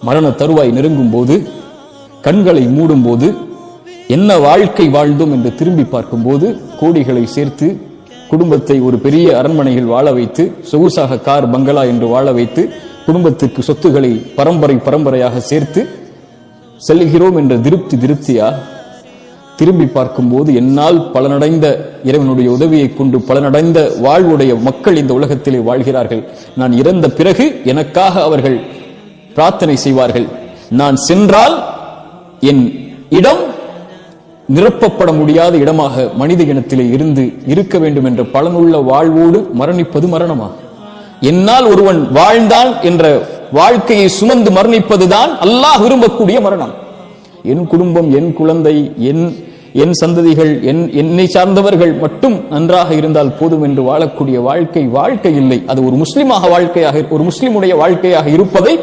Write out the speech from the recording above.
மரண தருவாய் நெருங்கும் போது கண்களை மூடும் போது என்ன வாழ்க்கை வாழ்ந்தோம் என்று திரும்பி பார்க்கும்போது கோடிகளை சேர்த்து குடும்பத்தை ஒரு பெரிய அரண்மனையில் வாழ வைத்து சொகுசாக கார் பங்களா என்று வாழ வைத்து குடும்பத்திற்கு சொத்துக்களை பரம்பரை பரம்பரையாக சேர்த்து செல்கிறோம் என்ற திருப்தி திருப்தியா? திரும்பி பார்க்கும்போது என்னால் பலனடைந்த இறைவனுடைய உதவியை கொண்டு பலனடைந்த வாழ்வுடைய மக்கள் இந்த உலகத்திலே வாழ்கிறார்கள். நான் இறந்த பிறகு எனக்காக அவர்கள் பிரார்த்தனை செய்வார்கள். நான் சென்றால் என் இடம் நிரப்பப்பட முடியாத இடமாக மனித இனத்திலே இருந்து இருக்க வேண்டும் என்ற பலனுள்ள வாழ்வோடு மரணிப்பது மரணமா? என்னால் ஒருவன் வாழ்ந்தான் என்ற வாழ்க்கையை சுமந்து மரணிப்பதுதான் அல்லாஹ் விரும்பக்கூடிய மரணம். என் குடும்பம் என் குழந்தை என் என் சந்ததிகள் என் என்னை சார்ந்தவர்கள் மட்டும் நன்றாக இருந்தால் போதும் என்று வாழக்கூடிய வாழ்க்கை வாழ்க்கை இல்லை. அது ஒரு முஸ்லிமாக வாழ்க்கையாக ஒரு முஸ்லிமுடைய வாழ்க்கையாக இருப்பதை